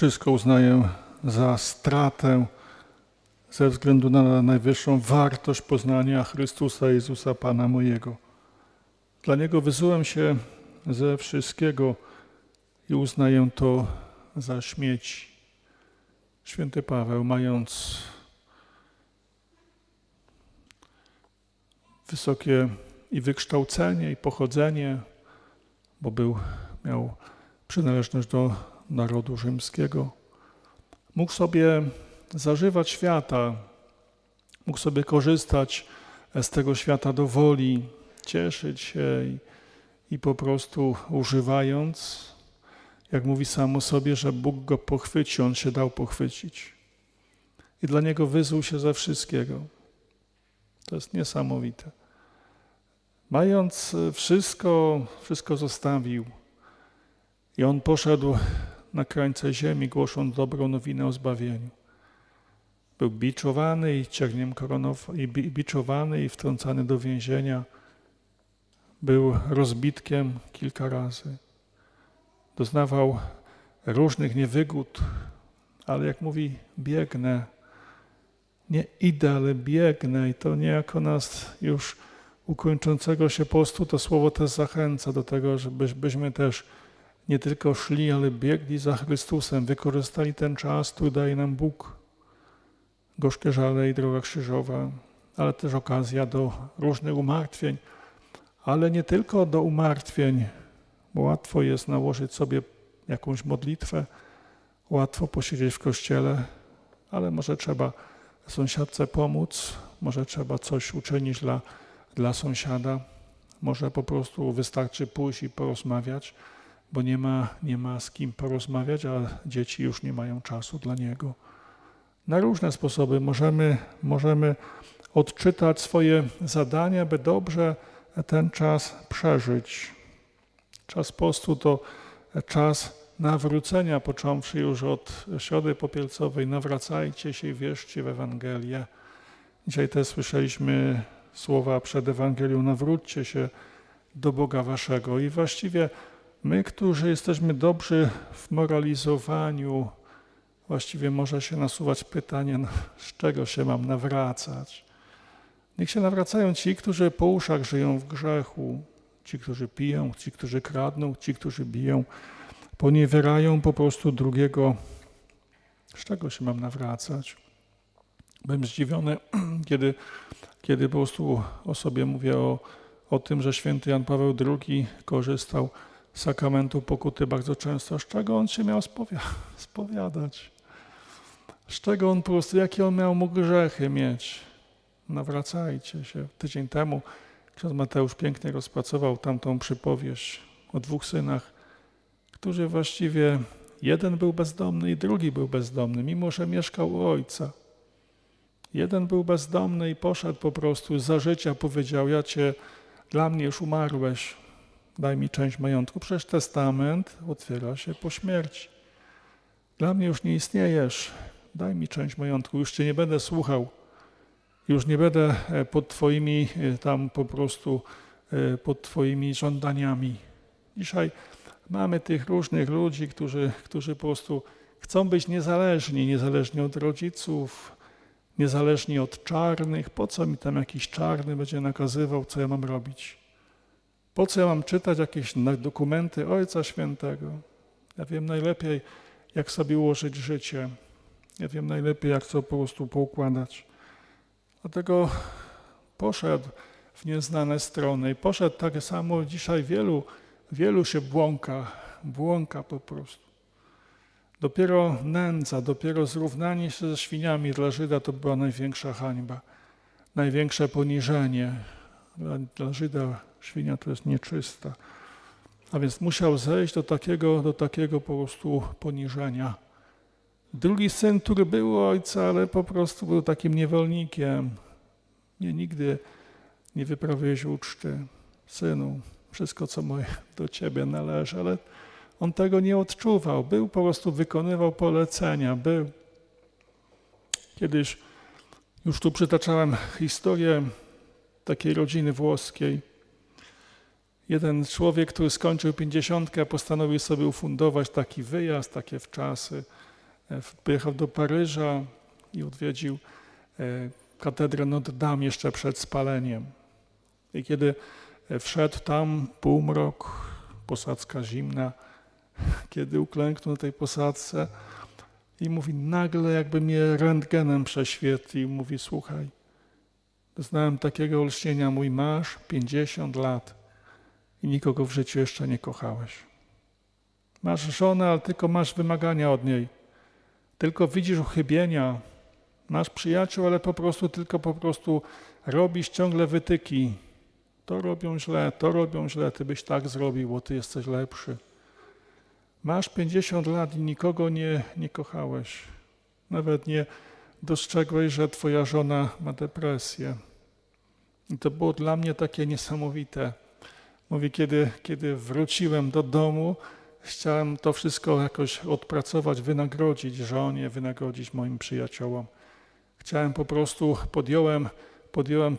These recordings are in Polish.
Wszystko uznaję za stratę ze względu na najwyższą wartość poznania Chrystusa Jezusa Pana mojego. Dla Niego wyzułem się ze wszystkiego i uznaję to za śmieć. Święty Paweł, mając wysokie i wykształcenie, i pochodzenie, bo był, miał przynależność do narodu rzymskiego, mógł sobie zażywać świata, mógł sobie korzystać z tego świata do woli, cieszyć się i, i po prostu używając, jak mówi sam o sobie, że Bóg go pochwyci, on się dał pochwycić. I dla niego wyzuł się ze wszystkiego. To jest niesamowite. Mając wszystko, wszystko zostawił. I on poszedł na krańce ziemi, głosząc dobrą nowinę o zbawieniu. Był biczowany i cierniem koronow- i bi- biczowany i wtrącany do więzienia. Był rozbitkiem kilka razy. Doznawał różnych niewygód, ale jak mówi, biegnę. Nie idę, ale biegnę i to niejako nas już u kończącego się postu to słowo też zachęca do tego, żebyśmy też nie tylko szli, ale biegli za Chrystusem, wykorzystali ten czas, który daje nam Bóg. Gorzkie żale i droga krzyżowa, ale też okazja do różnych umartwień, ale nie tylko do umartwień, bo łatwo jest nałożyć sobie jakąś modlitwę, łatwo posiedzieć w kościele, ale może trzeba sąsiadce pomóc, może trzeba coś uczynić dla, dla sąsiada, może po prostu wystarczy pójść i porozmawiać, bo nie ma, nie ma z kim porozmawiać, a dzieci już nie mają czasu dla niego. Na różne sposoby możemy, możemy odczytać swoje zadania, by dobrze ten czas przeżyć. Czas postu to czas nawrócenia, począwszy już od środy popielcowej. Nawracajcie się i wierzcie w Ewangelię. Dzisiaj też słyszeliśmy słowa przed Ewangelią, nawróćcie się do Boga waszego. I właściwie my, którzy jesteśmy dobrzy w moralizowaniu, właściwie może się nasuwać pytanie, no, z czego się mam nawracać. Niech się nawracają ci, którzy po uszach żyją w grzechu, ci, którzy piją, ci, którzy kradną, ci, którzy biją, poniewierają po prostu drugiego. Z czego się mam nawracać? Byłem zdziwiony, kiedy, kiedy po prostu o sobie mówię o, o tym, że święty Jan Paweł II korzystał sakramentu pokuty bardzo często. Z czego on się miał spowia- spowiadać? Z czego on po prostu, jakie on miał mógł grzechy mieć? Nawracajcie się. Tydzień temu ksiądz Mateusz pięknie rozpracował tamtą przypowieść o dwóch synach, którzy właściwie jeden był bezdomny i drugi był bezdomny, mimo że mieszkał u ojca. Jeden był bezdomny i poszedł po prostu za życia, powiedział: Ja cię, dla mnie już umarłeś, daj mi część majątku. Przecież testament otwiera się po śmierci. Dla mnie już nie istniejesz, daj mi część majątku, już cię nie będę słuchał. Już nie będę e, pod Twoimi e, tam po prostu e, pod Twoimi żądaniami. Dzisiaj mamy tych różnych ludzi, którzy, którzy po prostu chcą być niezależni, niezależni od rodziców, niezależni od czarnych. Po co mi tam jakiś czarny będzie nakazywał, co ja mam robić? Po co ja mam czytać jakieś dokumenty Ojca Świętego? Ja wiem najlepiej, jak sobie ułożyć życie. Ja wiem najlepiej, jak to po prostu poukładać. Dlatego poszedł w nieznane strony i poszedł tak samo dzisiaj wielu, wielu się błąka, błąka po prostu. Dopiero nędza, dopiero zrównanie się ze świniami dla Żyda to była największa hańba, największe poniżenie. Dla, dla Żyda świnia to jest nieczysta. A więc musiał zejść do takiego, do takiego po prostu poniżenia. Drugi syn, który był ojca, ale po prostu był takim niewolnikiem. Nie, nigdy nie wyprawiłeś uczty. Synu, wszystko, co moje do ciebie należy, ale on tego nie odczuwał. Był po prostu, wykonywał polecenia. Był. Kiedyś już tu przytaczałem historię takiej rodziny włoskiej. Jeden człowiek, który skończył pięćdziesiątkę, postanowił sobie ufundować taki wyjazd, takie wczasy. e, pojechał do Paryża i odwiedził e, katedrę Notre Dame jeszcze przed spaleniem. I kiedy e, wszedł tam półmrok, posadzka zimna, kiedy uklęknął na tej posadzce i mówi, nagle jakby mnie rentgenem prześwietlił, mówi, słuchaj, doznałem takiego olśnienia, mój masz 50 lat i nikogo w życiu jeszcze nie kochałeś. Masz żonę, ale tylko masz wymagania od niej. Tylko widzisz uchybienia. Masz przyjaciół, ale po prostu tylko po prostu robisz ciągle wytyki. To robią źle, to robią źle, ty byś tak zrobił, bo ty jesteś lepszy. Masz 50 lat i nikogo nie, nie kochałeś. Nawet nie dostrzegłeś, że twoja żona ma depresję. I to było dla mnie takie niesamowite. Mówię, kiedy, kiedy wróciłem do domu, chciałem to wszystko jakoś odpracować, wynagrodzić żonie, wynagrodzić moim przyjaciołom. Chciałem po prostu, podjąłem, podjąłem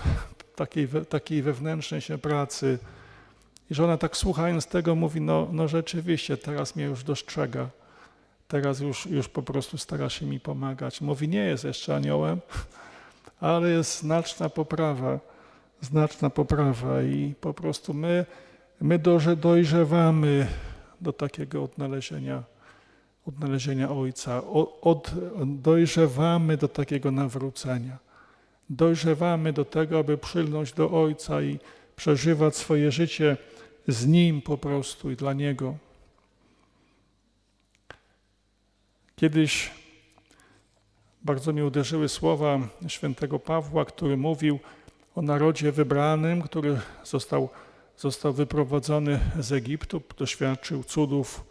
takiej, takiej wewnętrznej się pracy. I żona tak słuchając tego mówi, no, no rzeczywiście, teraz mnie już dostrzega. Teraz już, już po prostu stara się mi pomagać. Mówi, nie jest jeszcze aniołem, ale jest znaczna poprawa, znaczna poprawa i po prostu my, my dojrzewamy do takiego odnalezienia, odnalezienia Ojca, od, dojrzewamy do takiego nawrócenia. Dojrzewamy do tego, aby przylnąć do Ojca i przeżywać swoje życie z Nim po prostu i dla Niego. Kiedyś bardzo mnie uderzyły słowa świętego Pawła, który mówił o narodzie wybranym, który został, został wyprowadzony z Egiptu, doświadczył cudów,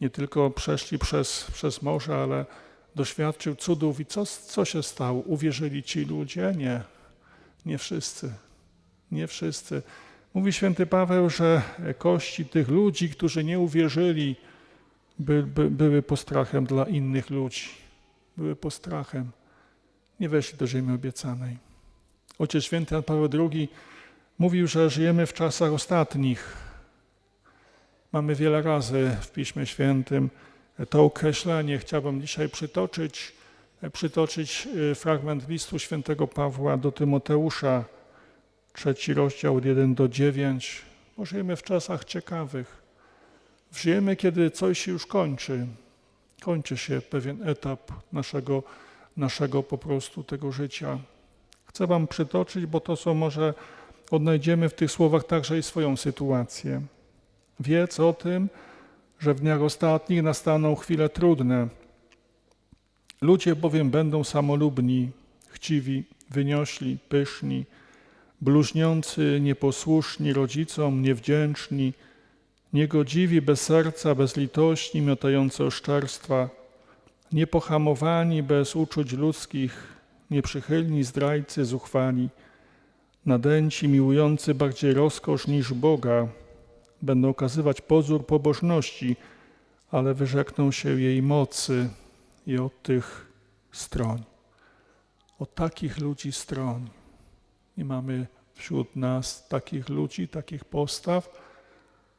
nie tylko przeszli przez, przez morze, ale doświadczył cudów. I co, co się stało? Uwierzyli ci ludzie? Nie, nie wszyscy. Nie wszyscy. Mówi święty Paweł, że kości tych ludzi, którzy nie uwierzyli, by, by, były postrachem dla innych ludzi. Były postrachem. Nie weszli do ziemi obiecanej. Ojciec święty Jan Paweł II mówił, że żyjemy w czasach ostatnich. Mamy wiele razy w Piśmie Świętym to określenie. Chciałbym dzisiaj przytoczyć, przytoczyć y, fragment listu świętego Pawła do Tymoteusza, trzeci rozdział od 1 do 9. Bo Żyjemy w czasach ciekawych. Żyjemy, kiedy coś się już kończy. Kończy się pewien etap naszego, naszego po prostu tego życia. Chcę Wam przytoczyć, bo to są może odnajdziemy w tych słowach także i swoją sytuację. Wiedz o tym, że w dniach ostatnich nastaną chwile trudne. Ludzie bowiem będą samolubni, chciwi, wyniośli, pyszni, bluźniący, nieposłuszni rodzicom, niewdzięczni, niegodziwi, bez serca, bezlitośni, miotający oszczerstwa, niepohamowani, bez uczuć ludzkich, nieprzychylni, zdrajcy, zuchwali, nadęci, miłujący bardziej rozkosz niż Boga, będą okazywać pozór pobożności, ale wyrzekną się jej mocy i od tych stroń. Od takich ludzi stroń. Nie mamy wśród nas takich ludzi, takich postaw.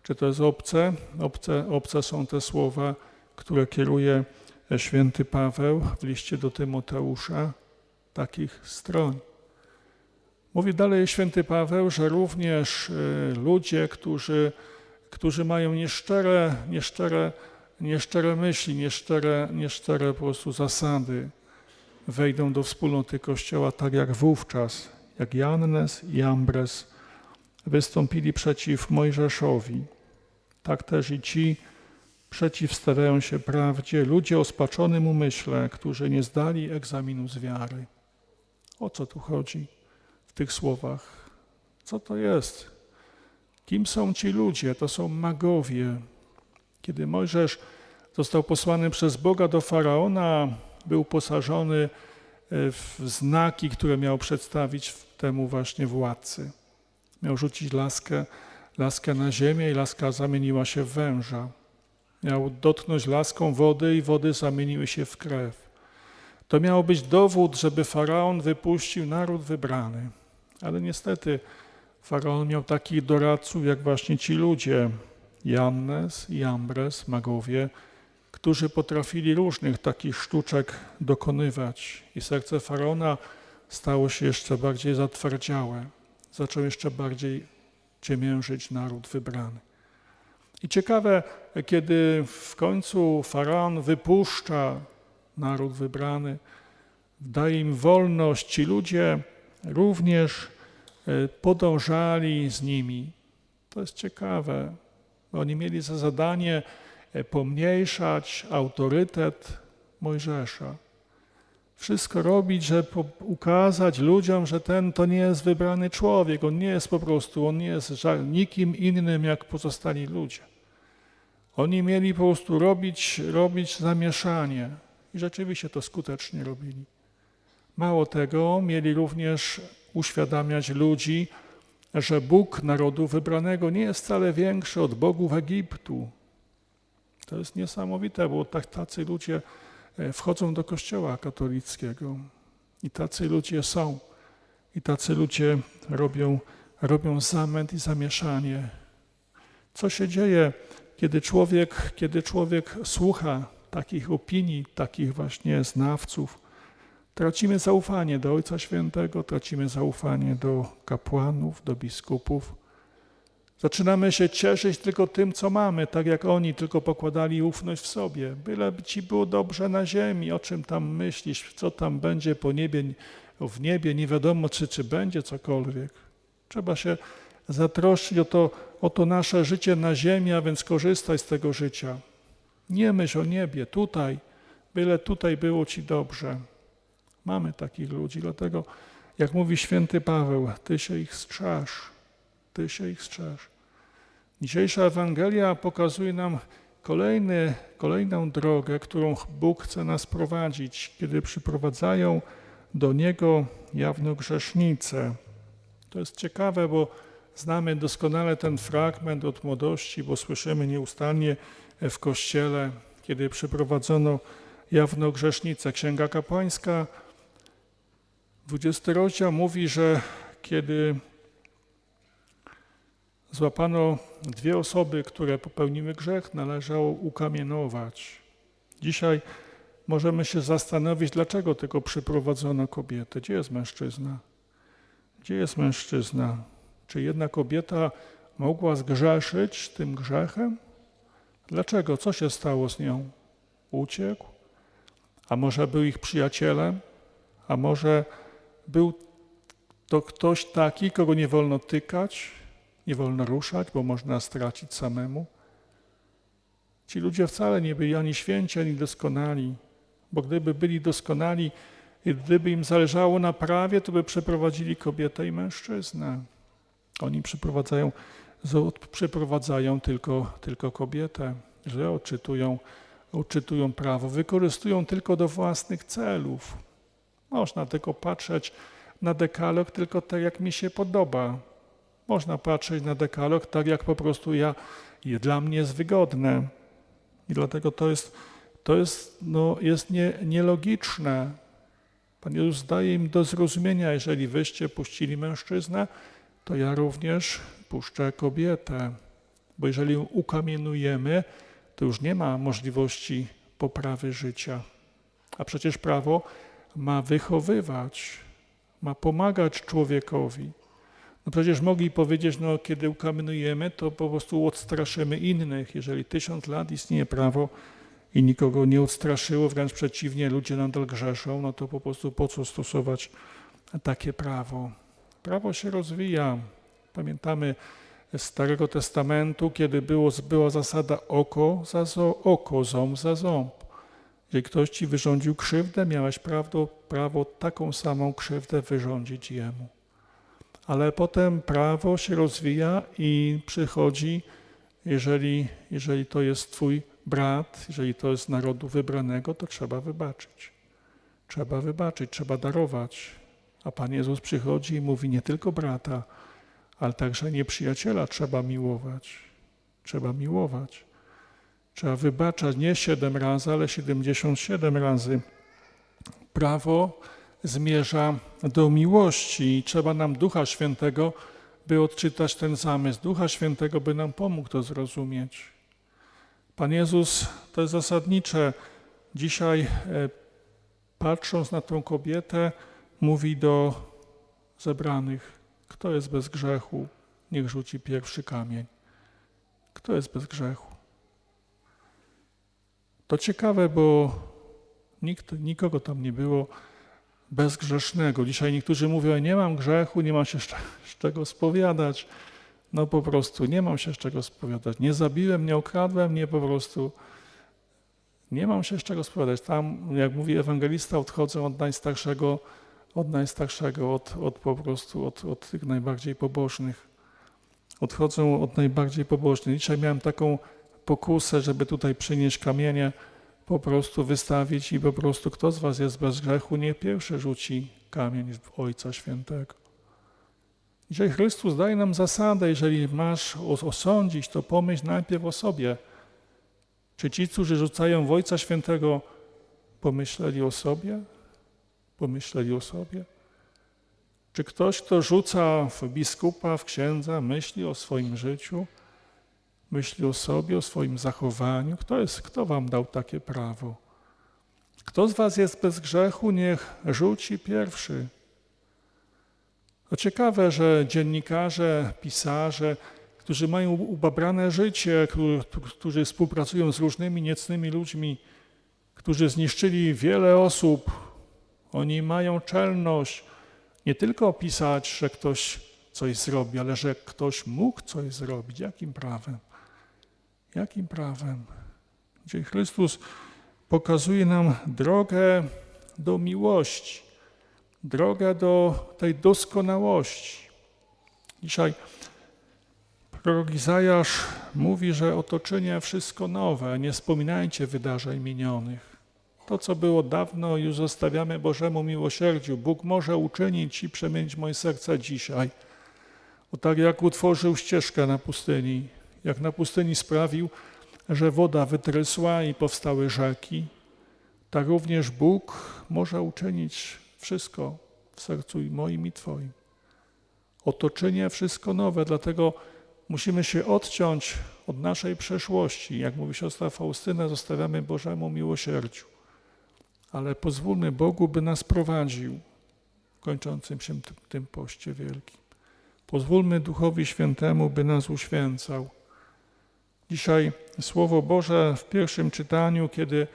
Czy to jest obce? Obce, obce są te słowa, które kieruje święty Paweł w liście do Tymoteusza. Takich stroń. Mówi dalej święty Paweł, że również y, ludzie, którzy, którzy mają nieszczere, nieszczere, nieszczere myśli, nieszczere, nieszczere po prostu zasady, wejdą do wspólnoty Kościoła tak jak wówczas, jak Jannes i Ambres wystąpili przeciw Mojżeszowi. Tak też i ci przeciwstawiają się prawdzie ludzie o spaczonym umyśle, którzy nie zdali egzaminu z wiary. O co tu chodzi? w tych słowach. Co to jest? Kim są ci ludzie? To są magowie. Kiedy Mojżesz został posłany przez Boga do faraona, był posażony e, w znaki, które miał przedstawić temu właśnie władcy. Miał rzucić laskę, laskę na ziemię i laska zamieniła się w węża. Miał dotknąć laską wody i wody zamieniły się w krew. To miał być dowód, żeby faraon wypuścił naród wybrany. Ale niestety faraon miał takich doradców jak właśnie ci ludzie, Jannes i Ambres, magowie, którzy potrafili różnych takich sztuczek dokonywać. I serce faraona stało się jeszcze bardziej zatwardziałe. Zaczął jeszcze bardziej ciemiężyć naród wybrany. I ciekawe, kiedy w końcu faraon wypuszcza naród wybrany, daje im wolność, ci ludzie również e, podążali z nimi. To jest ciekawe. Oni mieli za zadanie e, pomniejszać autorytet Mojżesza. Wszystko robić, żeby ukazać ludziom, że ten to nie jest wybrany człowiek. On nie jest po prostu, on nie jest nikim innym jak pozostali ludzie. Oni mieli po prostu robić, robić zamieszanie i rzeczywiście to skutecznie robili. Mało tego, mieli również uświadamiać ludzi, że Bóg narodu wybranego nie jest wcale większy od bogów Egiptu. To jest niesamowite, bo tak, tacy ludzie e, wchodzą do kościoła katolickiego i tacy ludzie są. I tacy ludzie robią, robią zamęt i zamieszanie. Co się dzieje, kiedy człowiek, kiedy człowiek słucha takich opinii, takich właśnie znawców? Tracimy zaufanie do Ojca Świętego, tracimy zaufanie do kapłanów, do biskupów. Zaczynamy się cieszyć tylko tym, co mamy, tak jak oni tylko pokładali ufność w sobie. Byleby ci było dobrze na ziemi, o czym tam myślisz, co tam będzie po niebie, w niebie, nie wiadomo, czy, czy będzie cokolwiek. Trzeba się zatroszczyć o to, o to nasze życie na ziemi, a więc korzystać z tego życia. Nie myśl o niebie, tutaj, byle tutaj było ci dobrze. Mamy takich ludzi, dlatego jak mówi święty Paweł, ty się ich strzeż, ty się ich strzeż. Dzisiejsza Ewangelia pokazuje nam kolejny, kolejną drogę, którą Bóg chce nas prowadzić, kiedy przyprowadzają do Niego jawno grzesznice. To jest ciekawe, bo znamy doskonale ten fragment od młodości, bo słyszymy nieustannie w Kościele, kiedy przyprowadzono jawno grzesznicę. Księga kapłańska 20 rozdział mówi, że kiedy złapano dwie osoby, które popełniły grzech, należało ukamienować. Dzisiaj możemy się zastanowić, dlaczego tylko przyprowadzono kobietę. Gdzie jest mężczyzna? Gdzie jest mężczyzna? Czy jedna kobieta mogła zgrzeszyć tym grzechem? Dlaczego? Co się stało z nią? Uciekł? A może był ich przyjacielem? A może był to ktoś taki, kogo nie wolno tykać, nie wolno ruszać, bo można stracić samemu? Ci ludzie wcale nie byli ani święci, ani doskonali, bo gdyby byli doskonali gdyby im zależało na prawie, to by przeprowadzili kobietę i mężczyznę. Oni przeprowadzają, przeprowadzają tylko, tylko kobietę, że odczytują, odczytują prawo, wykorzystują tylko do własnych celów. Można tylko patrzeć na dekalog tylko tak, jak mi się podoba. Można patrzeć na dekalog tak, jak po prostu ja, dla mnie jest wygodne. I dlatego to jest, to jest, no, jest nie, nielogiczne. Pan Jezus daje im do zrozumienia, jeżeli wyście puścili mężczyznę, to ja również puszczę kobietę. Bo jeżeli ją ukamienujemy, to już nie ma możliwości poprawy życia. A przecież prawo ma wychowywać, ma pomagać człowiekowi. No przecież mogli powiedzieć, no kiedy ukamienujemy, to po prostu odstraszymy innych. Jeżeli tysiąc lat istnieje prawo i nikogo nie odstraszyło, wręcz przeciwnie, ludzie nadal grzeszą, no to po prostu po co stosować takie prawo? Prawo się rozwija. Pamiętamy Starego Testamentu, kiedy było, była zasada oko za zo, oko, ząb za ząb. Jeżeli ktoś ci wyrządził krzywdę, miałeś prawo, prawo taką samą krzywdę wyrządzić jemu. Ale potem prawo się rozwija i przychodzi, jeżeli, jeżeli to jest twój brat, jeżeli to jest narodu wybranego, to trzeba wybaczyć. Trzeba wybaczyć, trzeba darować. A Pan Jezus przychodzi i mówi nie tylko brata, ale także nieprzyjaciela trzeba miłować. Trzeba miłować. Trzeba wybaczać nie siedem razy, ale 77 razy. Prawo zmierza do miłości i trzeba nam Ducha Świętego, by odczytać ten zamysł. Ducha Świętego, by nam pomógł to zrozumieć. Pan Jezus, to jest zasadnicze, dzisiaj e, patrząc na tą kobietę, mówi do zebranych, kto jest bez grzechu, niech rzuci pierwszy kamień. Kto jest bez grzechu? To ciekawe, bo nikt, nikogo tam nie było bezgrzesznego. Dzisiaj niektórzy mówią, nie mam grzechu, nie mam się z cze- z czego spowiadać. No po prostu nie mam się z czego spowiadać. Nie zabiłem, nie okradłem, nie po prostu nie mam się z czego spowiadać. Tam, jak mówi ewangelista, odchodzę od najstarszego, od najstarszego, od, od po prostu od, od tych najbardziej pobożnych. Odchodzę od najbardziej pobożnych. Dzisiaj miałem taką pokusę, żeby tutaj przynieść kamienie, po prostu wystawić i po prostu kto z was jest bez grzechu, nie pierwszy rzuci kamień w Ojca Świętego. Dzisiaj Chrystus daje nam zasadę, jeżeli masz os- osądzić, to pomyśl najpierw o sobie. Czy ci, którzy rzucają w Ojca Świętego, pomyśleli o sobie? Pomyśleli o sobie? Czy ktoś, kto rzuca w biskupa, w księdza, myśli o swoim życiu? Myśli o sobie, o swoim zachowaniu? Kto, jest, kto wam dał takie prawo? Kto z was jest bez grzechu, niech rzuci pierwszy. To ciekawe, że dziennikarze, pisarze, którzy mają ubabrane życie, którzy, współpracują z różnymi niecnymi ludźmi, którzy zniszczyli wiele osób, oni mają czelność nie tylko opisać, że ktoś coś zrobi, ale że ktoś mógł coś zrobić. Jakim prawem? Jakim prawem? Gdzie Chrystus pokazuje nam drogę do miłości, drogę do tej doskonałości. Dzisiaj prorok Izajasz mówi, że oto czynię wszystko nowe, nie wspominajcie wydarzeń minionych. To, co było dawno, już zostawiamy Bożemu miłosierdziu. Bóg może uczynić i przemienić moje serce dzisiaj. Bo tak jak utworzył ścieżkę na pustyni, jak na pustyni sprawił, że woda wytrysła i powstały rzeki, tak również Bóg może uczynić wszystko w sercu moim i Twoim. Otoczenie wszystko nowe, dlatego musimy się odciąć od naszej przeszłości. Jak mówi siostra Faustyna, zostawiamy Bożemu miłosierdziu. Ale pozwólmy Bogu, by nas prowadził w kończącym się tym, poście wielkim. Pozwólmy Duchowi Świętemu, by nas uświęcał. Dzisiaj Słowo Boże w pierwszym czytaniu, kiedy,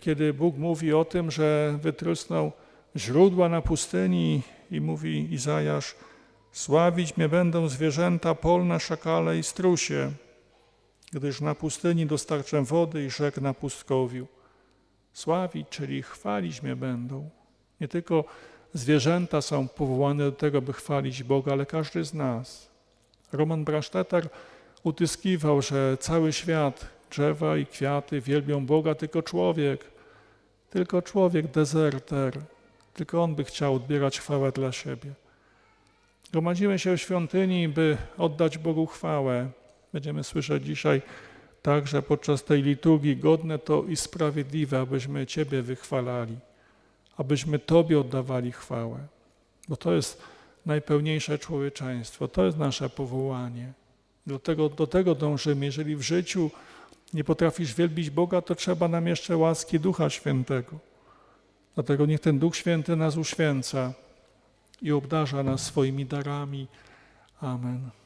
kiedy Bóg mówi o tym, że wytrysnął źródła na pustyni i mówi Izajasz, sławić mnie będą zwierzęta polne, szakale i strusie, gdyż na pustyni dostarczę wody i rzek na pustkowiu. Sławić, czyli chwalić mnie będą. Nie tylko zwierzęta są powołane do tego, by chwalić Boga, ale każdy z nas. Roman Braszteter utyskiwał, że cały świat, drzewa i kwiaty wielbią Boga, tylko człowiek, tylko człowiek dezerter, tylko on by chciał odbierać chwałę dla siebie. Gromadzimy się w świątyni, by oddać Bogu chwałę. Będziemy słyszeć dzisiaj także podczas tej liturgii godne to i sprawiedliwe, abyśmy Ciebie wychwalali, abyśmy Tobie oddawali chwałę, bo to jest najpełniejsze człowieczeństwo, to jest nasze powołanie. Do tego, do tego dążymy. Jeżeli w życiu nie potrafisz wielbić Boga, to trzeba nam jeszcze łaski Ducha Świętego. Dlatego niech ten Duch Święty nas uświęca i obdarza nas swoimi darami. Amen.